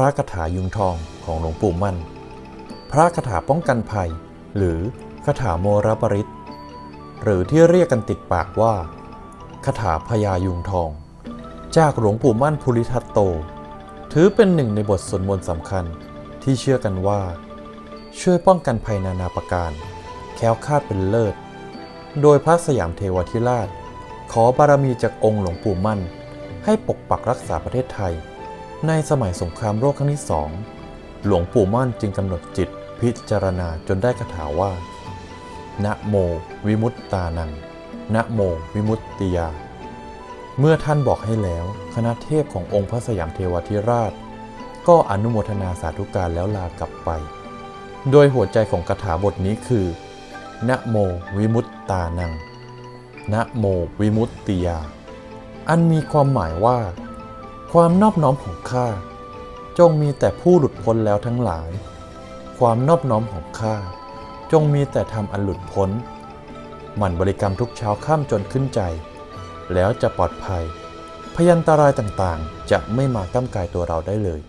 ระคาถายุงทองของหลวงปู่มั่น พระคาถาป้องกันภัย หรือคาถาโมรปริตหรือที่เรียกกันติดปากว่าคาถาพญายุงทอง จากหลวงปู่มั่นภูริทัตโต ถือเป็นหนึ่งในบทสวดมนต์สำคัญที่เชื่อกันว่า ช่วยป้องกันภัยนานาประการ แค้วคาดเป็นเลิศ โดยพระสยามเทวทิราช ขอบารมีจากองค์หลวงปู่มั่น ให้ปกปักรักษาประเทศไทย ในสมัยสงครามโลกครั้งที่สอง หลวงปู่มั่นจึงกำหนดจิตพิจารณาจนได้คาถาว่า นะโม วิมุตตานัง นะโม วิมุตติยา เมื่อท่านบอกให้แล้ว คณะเทพขององค์พระสยามเทวทิราช ก็อนุโมทนาสาธุการแล้วลากลับไป โดยหัวใจของคาถาบทนี้คือ นะโม วิมุตตานัง นะโม วิมุตติยา อันมีความหมายว่า ความนอบน้อมของข้าจงมีแต่ผู้หลุดพ้นแล้วทั้งหลาย ความนอบน้อมของข้าจงมีแต่ทำอันหลุดพ้น หมั่นบริกรรมทุกเช้าข้ามจนขึ้นใจ แล้วจะปลอดภัย พยันตรายต่างๆ จะไม่มาก้ำกายตัวเราได้เลย